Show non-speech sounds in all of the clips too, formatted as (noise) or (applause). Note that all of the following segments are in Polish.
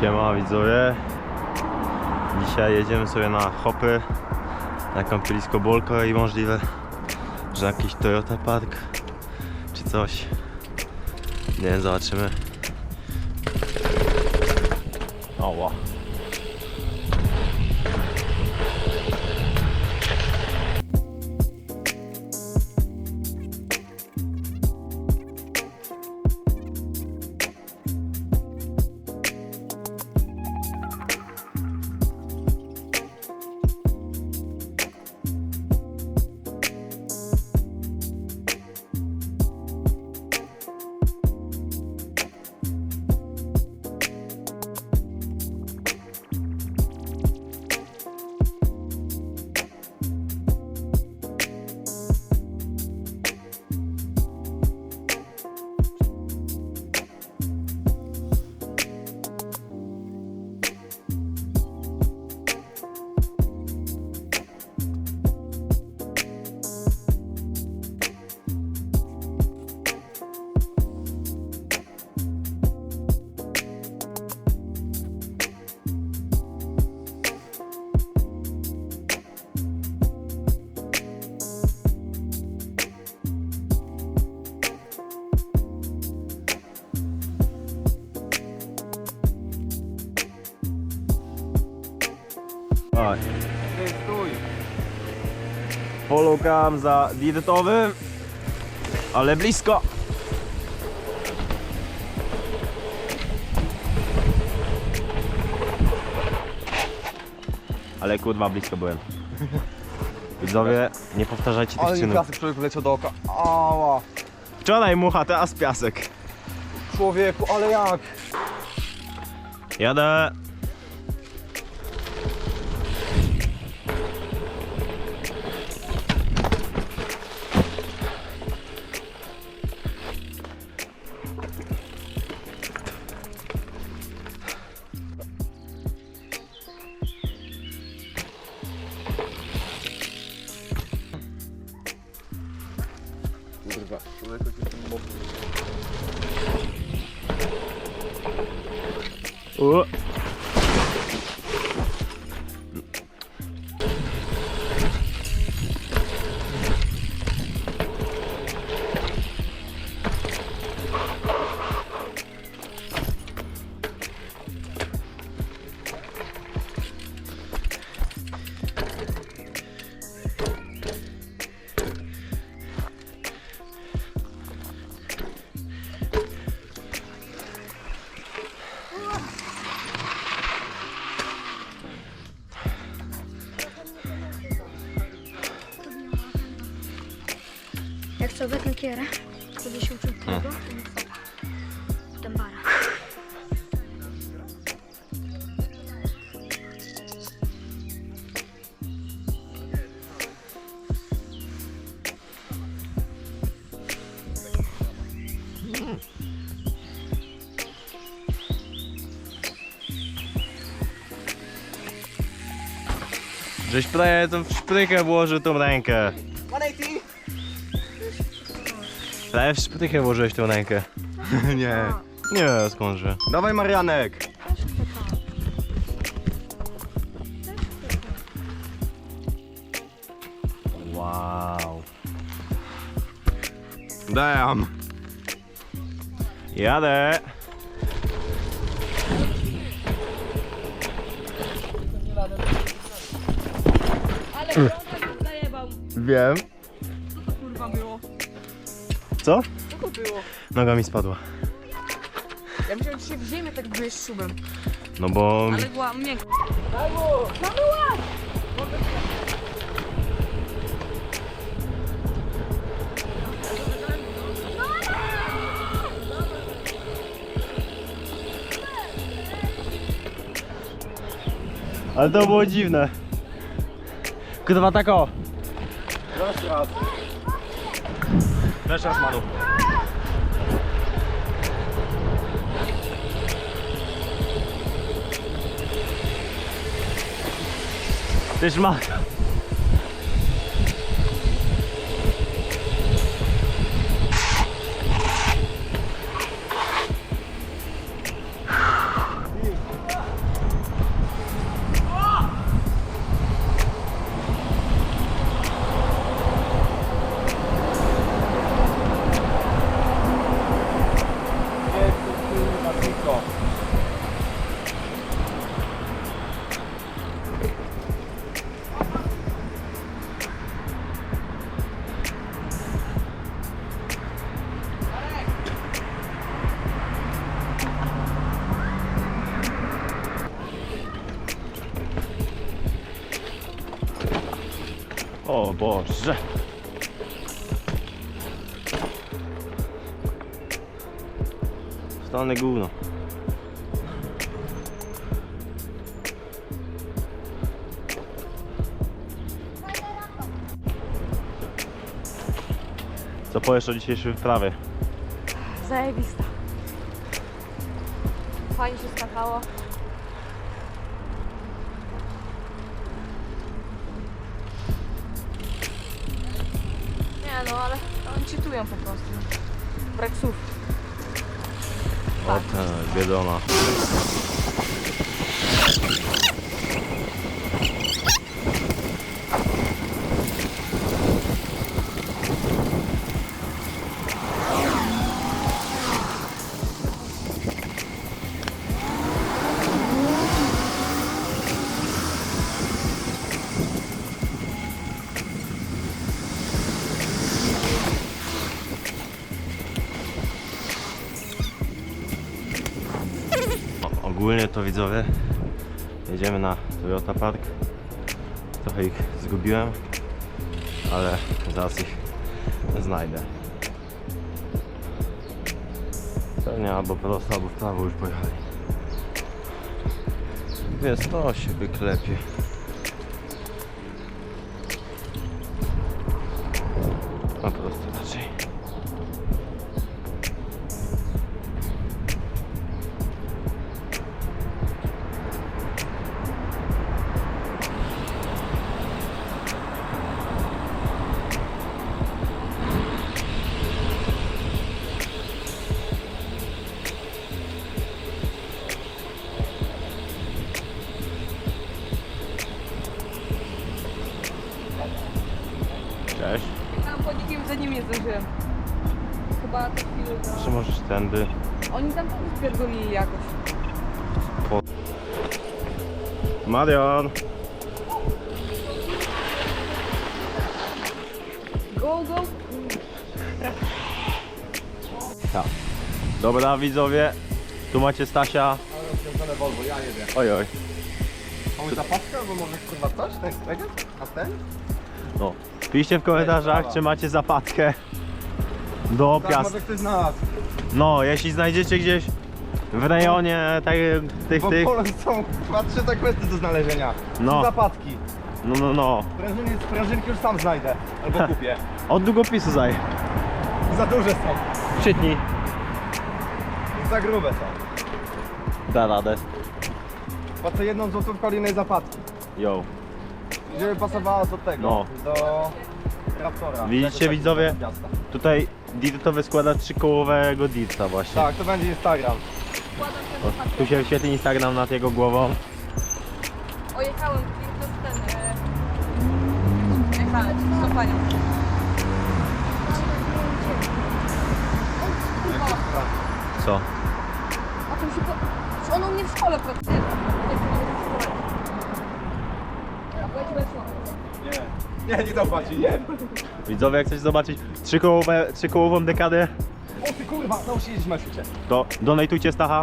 Siema widzowie. Dzisiaj jedziemy sobie na hopy Na kąpielisko Bolko i możliwe Że jakiś Toyota Park Czy coś. Nie wiem, zobaczymy. Oła Oj. Polukam za dirtowym Ale blisko Ale kurwa blisko byłem (laughs) Widzowie, nie powtarzajcie tych Ale mi czynów piasek człowiek wleciał do oka. Ała. Wczoraj mucha, teraz piasek Człowieku, ale jak? Jadę U. co wetnę kierę, kiedy się uczył tego, fopa. Potem bara. Żeś tą w szprychę włożył tą rękę Prawie w szprychę włożyłeś tą rękę (laughs) Nie. Nie, skądże Dawaj Marianek. Wow Damn. Jadę Ale tak zajebał? Wiem Co? Co to było? Noga mi spadła Ja myślałem, że się w ziemię tak byłeś szubem. No bo Ale była miękka. Ale to było dziwne Kurwa tak o Jeszcze Ver şans Manu. Das macht. Boże. Stany gówno. Co powiesz o dzisiejszej wyprawie? Zajebista. Fajnie się skakało. Ale oni czytują po prostu. Brak słów. O tak, biedona. Ogólnie to widzowie, jedziemy na Toyota Park. Trochę ich zgubiłem, ale zaraz ich znajdę. Pewnie albo prosto, albo w prawo już pojechali. Więc to się wyklepie. Po prostu Cześć. Tam po nikim za nim nie zdążyłem. Chyba to chwilę za... Czy możesz tędy? Oni tam też spierdolili jakoś. Marian! Go, go! Tak. Dobra widzowie, tu macie Stasia. Rozwiązane Volvo, ja jedę. Oj oj. Mamy zapaskę albo może kurwa coś? Ten? A ten? No. Piszcie w komentarzach, czy macie zapadkę do Tak, piast. może ktoś znalazł. No, jeśli znajdziecie gdzieś w rejonie tak, tych, Bo w tych, Polsce są chyba trzy tak kwestie do znalezienia. No. No. Zapadki. no, no, no. Sprężyny, sprężynki już sam znajdę. Albo (laughs) kupię. Od długopisu zaj. Za duże są. Przytnij. Za grube są. Da radę. Płacę jedną złotówkę od innej zapadki. Yo. Żeby pasowała do tego. No. Do Raptora. Widzicie, widzowie? Tutaj dirtowy składa trzykołowego dirta właśnie. Tak, to będzie Instagram. O, tu się wyświetli Instagram nad jego głową. O, jechałem, to jest ten... E... Jechałem, z tą panią. Co? A to się po... Czy ona u mnie w szkole pracuje? Nie. Nie. Zapłaci, nie. Widzowie, jak chcecie zobaczyć trzykołowe, trzykołową dekadę, O ty kurwa, znowu się jeździć na szczycie. to donajtujcie Stacha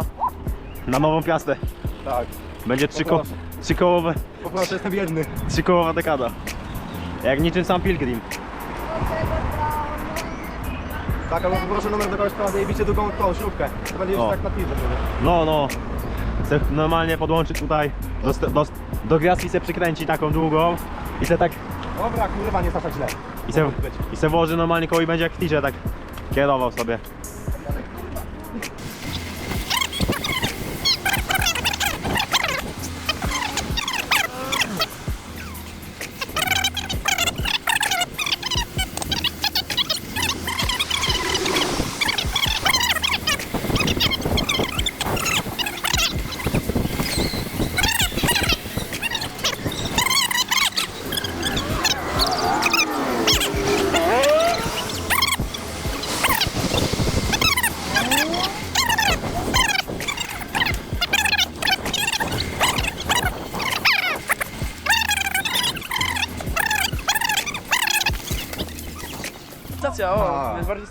na nową piastę. Tak. Będzie trzyko, trzykołowe, Po prostu jestem biedny. trzykołowa dekada. Jak niczym sam Pilgrim. Tak, albo poproszę numer do kogoś, kto ma zajebiście długą tą śrubkę. To będzie O. już tak na. No, no. Chcę normalnie podłączyć tutaj do, do, do gwiazdki se przykręci taką długą i se tak Dobra, kurwa, nie stać źle. i se, i se włoży normalnie koło i będzie jak w tirze tak kierował sobie.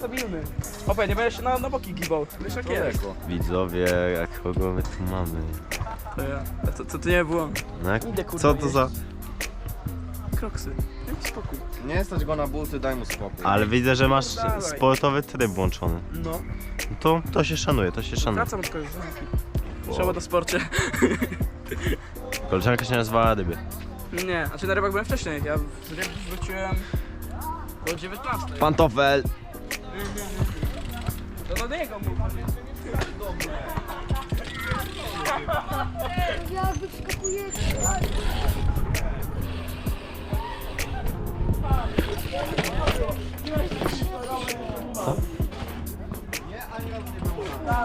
O, A. jest bardziej stabilny. Opie, nie będziesz się na, na boki gibał. Wiesz jak jest. Widzowie, jak kogo my tu mamy? To ja. To, to, to nie było. No jak, Idę, kurwa, co to za... kroksy. Daj mi spokój. Nie stać go na buty, daj mu spokój. Ale widzę, że masz Dawaj. sportowy tryb włączony. No, To, to się szanuje, to się szanuje. wracam od koleżanki. Trzeba do sporcie. (laughs) Koleżanka się nazywała Ryby. Nie, znaczy na rybach byłem wcześniej. Ja z ryb wróciłem do 19. Pantofel! To do niego mów. Ja wyskakuję.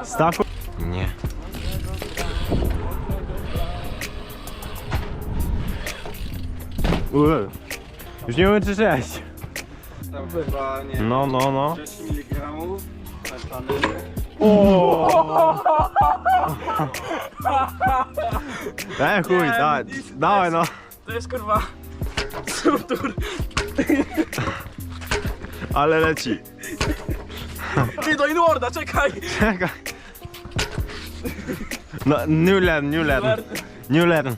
Stachu? Nie. Ue. Już nie wiem czy sześć. Tam chyba, nie No, no, no. 6 mg. (laughs) E, chuj, dawaj, dawaj no. To jest kurwa. Struktur. Ale leci. Ty do Inwarda, czekaj! Czekaj. No, new learn, new learn. New learn.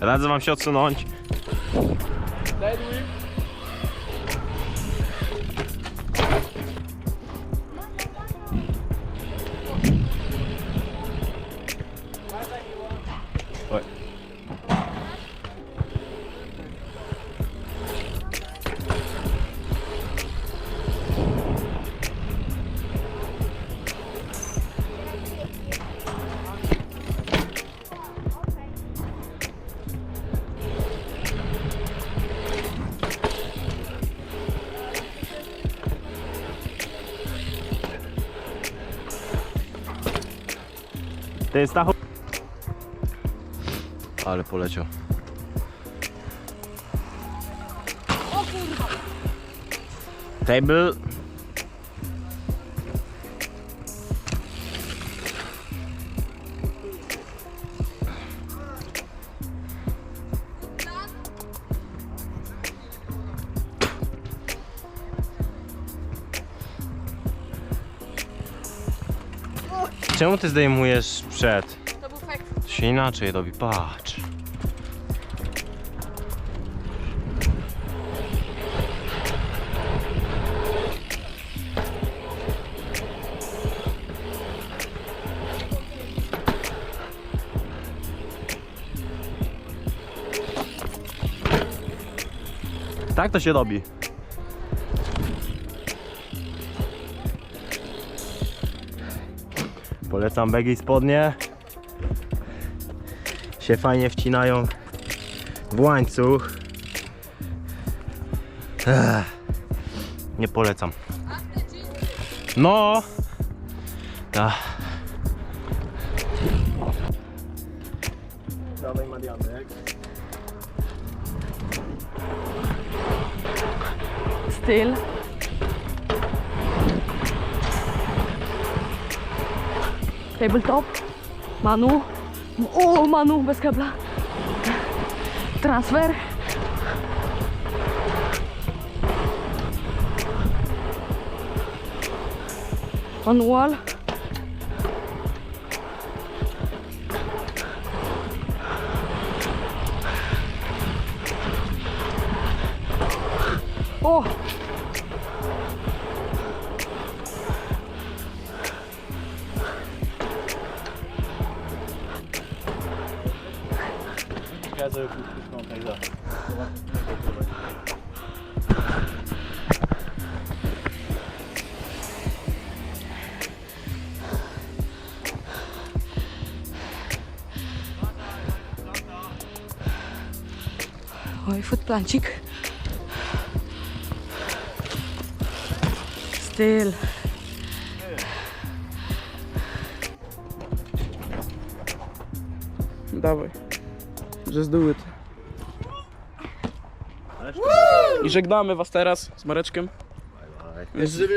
Radzę wam się odsunąć. Dead whip. Ty Stachu? Ale poleciał. Table. Czemu ty zdejmujesz przed? To był fakt. To się inaczej robi, patrz. Tak to się robi. Polecam begi i spodnie się fajnie wcinają w łańcuch. Ech, nie polecam. No! Ach, Dawaj Marianek. Styl. tabletop, Manu, oh, Manu, vezi că bla, transfer, manual, Ja sobie puszczę tak za. Oj, footplancik. Just do it. I żegnamy was teraz z Mareczkiem. Jeszcze